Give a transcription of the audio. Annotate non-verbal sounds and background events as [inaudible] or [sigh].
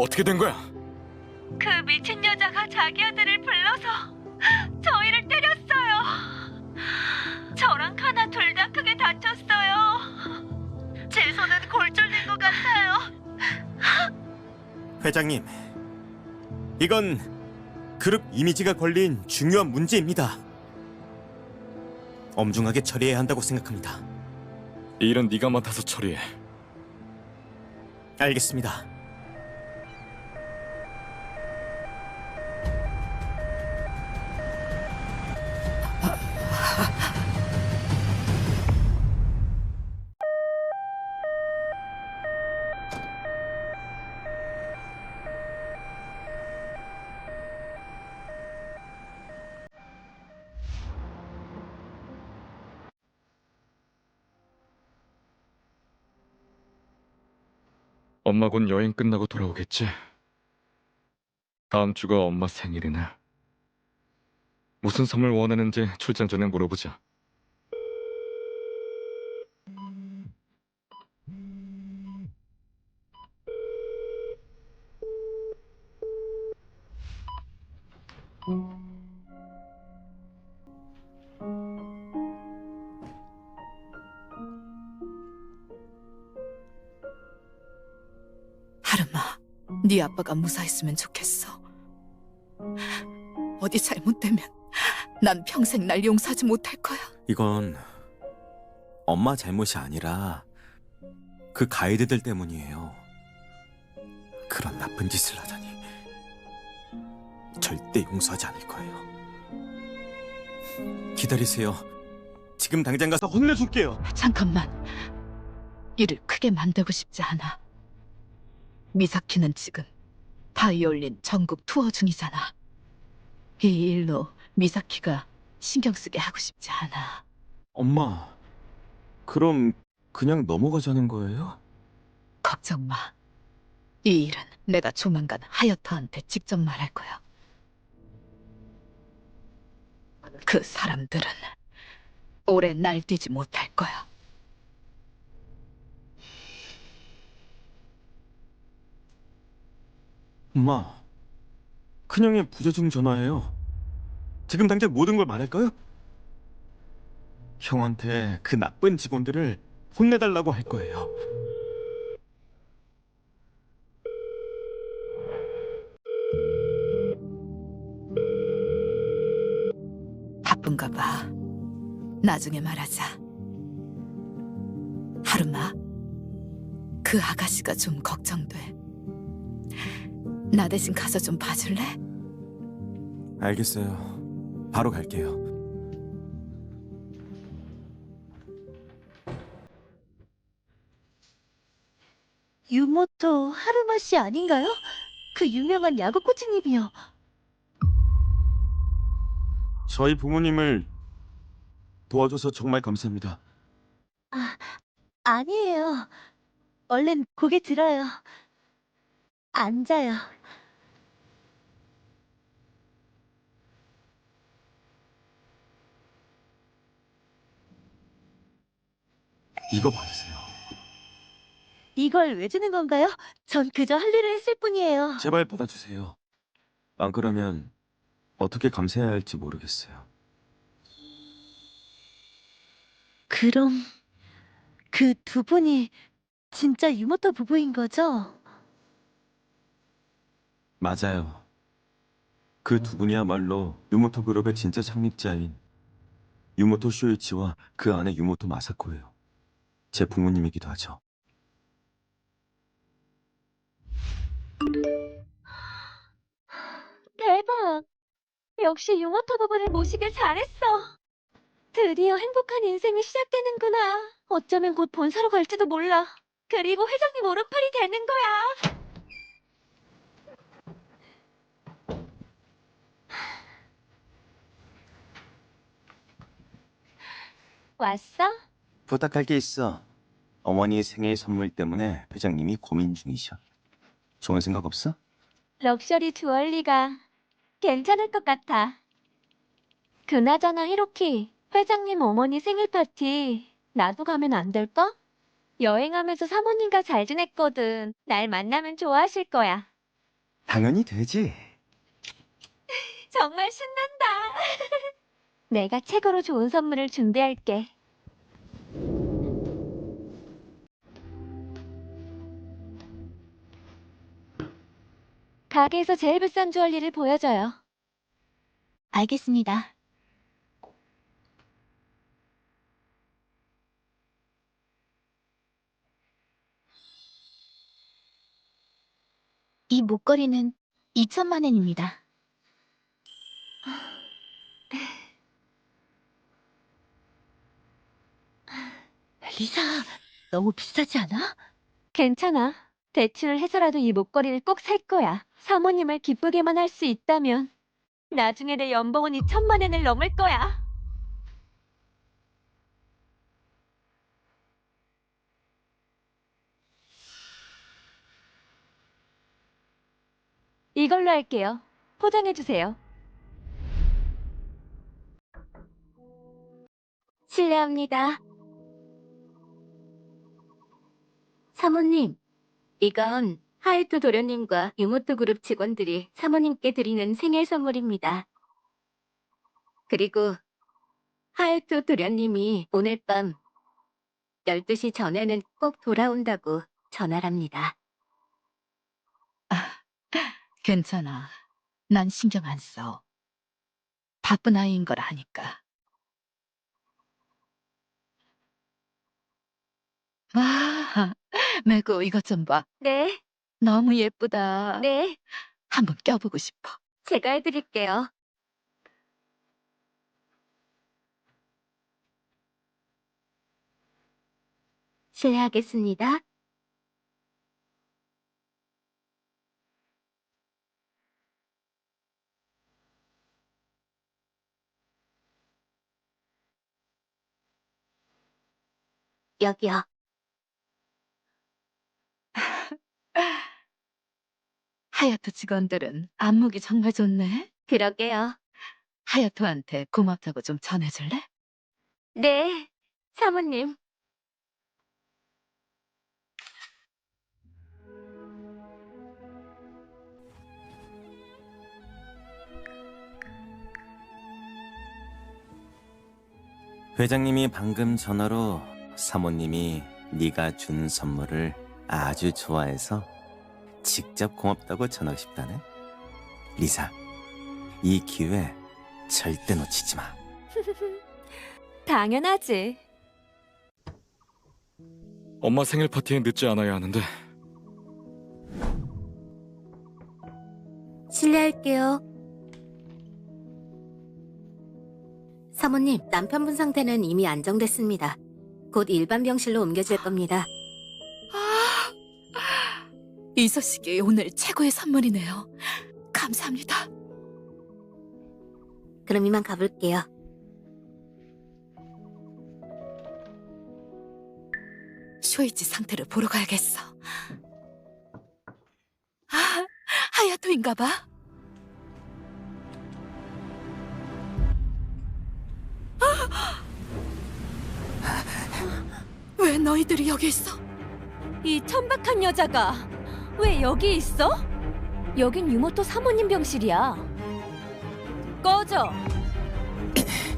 어떻게 된 거야? 그 미친 여자가 자기 아들을 불러서 저희를 때렸어요. 저랑 카나 둘 다 크게 다쳤어요. 제 손은 골절된 것 같아요. 회장님, 이건 그룹 이미지가 걸린 중요한 문제입니다. 엄중하게 처리해야 한다고 생각합니다. 이 일은 네가 맡아서 처리해. 알겠습니다. 엄마 곧 여행 끝나고 돌아오겠지? 다음 주가 엄마 생일이네. 무슨 선물 원하는지 출장 전에 물어보자. 네 아빠가 무사했으면 좋겠어. 어디 잘못되면 난 평생 날 용서하지 못할 거야. 이건 엄마 잘못이 아니라 그 가이드들 때문이에요. 그런 나쁜 짓을 하다니 절대 용서하지 않을 거예요. 기다리세요. 지금 당장 가서 혼내줄게요. 잠깐만. 일을 크게 만들고 싶지 않아. 미사키는 지금 바이올린 전국 투어 중이잖아. 이 일로 미사키가 신경 쓰게 하고 싶지 않아. 엄마, 그럼 그냥 넘어가자는 거예요? 걱정 마. 이 일은 내가 조만간 하여터한테 직접 말할 거야. 그 사람들은 오래 날뛰지 못할 거야. 엄마, 큰형의 부재 중 전화예요. 지금 당장 모든 걸 말할까요? 형한테 그 나쁜 직원들을 혼내달라고 할 거예요. 바쁜가 봐. 나중에 말하자. 하루마, 그 아가씨가 좀 걱정돼. 나 대신 가서 좀 봐줄래? 알겠어요. 바로 갈게요. 유모토 하루마 씨 아닌가요? 그 유명한 야구 코치님이요. 저희 부모님을 도와줘서 정말 감사합니다. 아니에요. 얼른 고개 들어요. 앉아요. 이거 받으세요. 이걸 왜 주는 건가요? 전 그저 할 일을 했을 뿐이에요. 제발 받아주세요. 안 그러면 어떻게 감사해야 할지 모르겠어요. 그럼 그 두 분이 진짜 유모토 부부인 거죠? 맞아요. 그 두 분이야말로 유모토 그룹의 진짜 창립자인 유모토 쇼이치와 그 아내 유모토 마사코예요. 제 부모님이기도 하죠. 대박! 역시 유모토 부부를 모시길 잘했어. 드디어 행복한 인생이 시작되는구나. 어쩌면 곧 본사로 갈지도 몰라. 그리고 회장님 오른팔이 되는 거야. 왔어? 부탁할 게 있어. 어머니 생일 선물 때문에 회장님이 고민 중이셔. 좋은 생각 없어? 럭셔리 주얼리가 괜찮을 것 같아. 그나저나 히로키, 회장님 어머니 생일 파티 나도 가면 안 될까? 여행하면서 사모님과 잘 지냈거든. 날 만나면 좋아하실 거야. 당연히 되지. [laughs] 정말 신난다. 내가 최고로 좋은 선물을 준비할게. 가게에서 제일 비싼 주얼리를 보여줘요. 알겠습니다. 이 목걸이는 2천만 원입니다. 리사, 너무 비싸지 않아? 괜찮아. 대출을 해서라도 이 목걸이를 꼭 살 거야. 사모님을 기쁘게만 할 수 있다면 나중에 내 연봉은 2천만 원을 넘을 거야. 이걸로 할게요. 포장해 주세요. 실례합니다. 사모님, 이건 하이토 도련님과 유모토 그룹 직원들이 사모님께 드리는 생일 선물입니다. 그리고 하이토 도련님이 오늘 밤 12시 전에는 꼭 돌아온다고 전화랍니다. 괜찮아. 난 신경 안 써. 바쁜 아이인 걸 아니까. 와, 매구 이것 좀 봐. 네, 너무 예쁘다. 네, 한번 껴보고 싶어. 제가 해드릴게요. 실례하겠습니다. 여기요. 하야토 직원들은 안목이 정말 좋네. 그러게요. 하야토한테 고맙다고 좀 전해줄래? 네, 사모님. 회장님이 방금 전화로 사모님이 네가 준 선물을 아주 좋아해서 직접 고맙다고 전하고 싶다네. 리사, 이 기회 절대 놓치지 마. [laughs] 당연하지. 엄마 생일 파티에 늦지 않아야 하는데 실례할게요. 사모님, 남편분 상태는 이미 안정됐습니다. 곧 일반 병실로 옮겨질 겁니다. 이 소식이 오늘 최고의 선물이네요. 감사합니다. 그럼 이만 가볼게요. 쇼이치 상태를 보러 가야겠어. 아, 하야토인가 봐. 아! 왜 너희들이 여기 있어? 이 천박한 여자가 왜 여기 있어? 여긴 유모토 사모님 병실이야. 꺼져. [laughs]